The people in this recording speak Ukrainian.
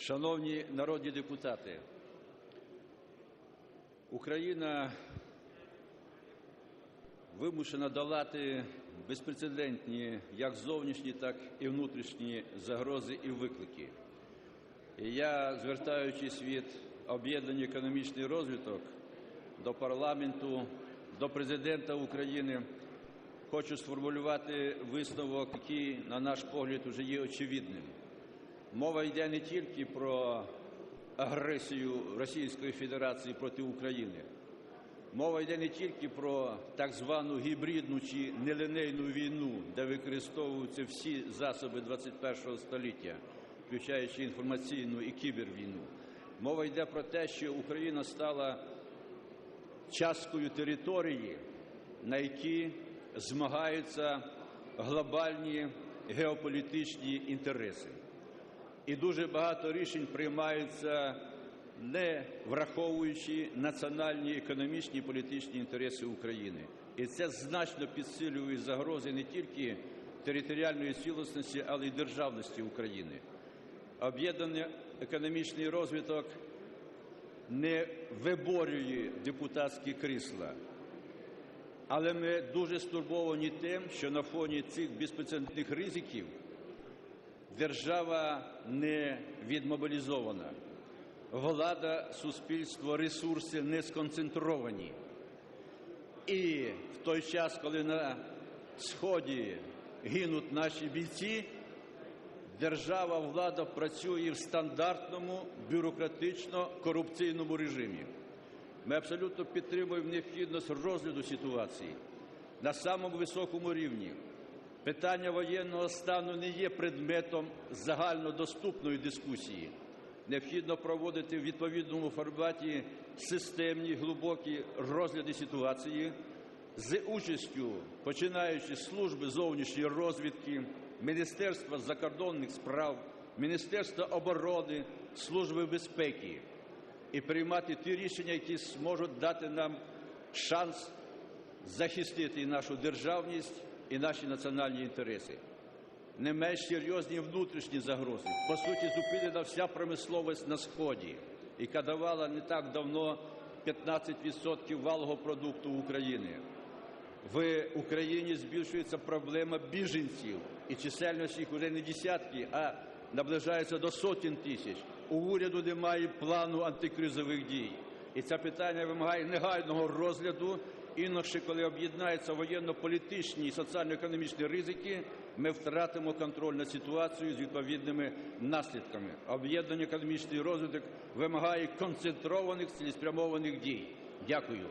Шановні народні депутати, Україна вимушена долати безпрецедентні як зовнішні, так і внутрішні загрози і виклики. І я, звертаючись від об'єднання економічний розвиток до парламенту, до президента України, хочу сформулювати висновок, який, на наш погляд, вже є очевидним. Мова йде не тільки про агресію Російської Федерації проти України. Мова йде не тільки про так звану гібридну чи нелинейну війну, де використовуються всі засоби 21 століття, включаючи інформаційну і кібервійну. Мова йде про те, що Україна стала часткою території, на якій змагаються глобальні геополітичні інтереси. І дуже багато рішень приймаються не враховуючи національні економічні і політичні інтереси України. І це значно підсилює загрози не тільки територіальної цілісності, але й державності України. Об'єднаний економічний розвиток не виборює депутатські крісла. Але ми дуже стурбовані тим, що на фоні цих безпрецедентних ризиків держава не відмобілізована. Влада, суспільство, ресурси не сконцентровані. І в той час, коли на Сході гинуть наші бійці, держава, влада працює в стандартному бюрократично-корупційному режимі. Ми абсолютно підтримуємо необхідність розгляду ситуації на самому високому рівні. Питання воєнного стану не є предметом загальнодоступної дискусії. Необхідно проводити в відповідному форматі системні глибокі розгляди ситуації з участю починаючи з служби зовнішньої розвідки, Міністерства закордонних справ, Міністерства оборони, Служби безпеки і приймати ті рішення, які зможуть дати нам шанс захистити нашу державність і наші національні інтереси. Не менш серйозні внутрішні загрози. По суті, зупинена вся промисловість на Сході, яка давала не так давно 15% валового продукту України. В Україні збільшується проблема біженців, і чисельність їх вже не десятки, а наближається до сотень тисяч. У уряду немає плану антикризових дій. І це питання вимагає негайного розгляду. Інакше, коли об'єднаються воєнно-політичні і соціально-економічні ризики, ми втратимо контроль над ситуацією з відповідними наслідками. Об'єднаний економічний розвиток вимагає концентрованих цілеспрямованих дій. Дякую.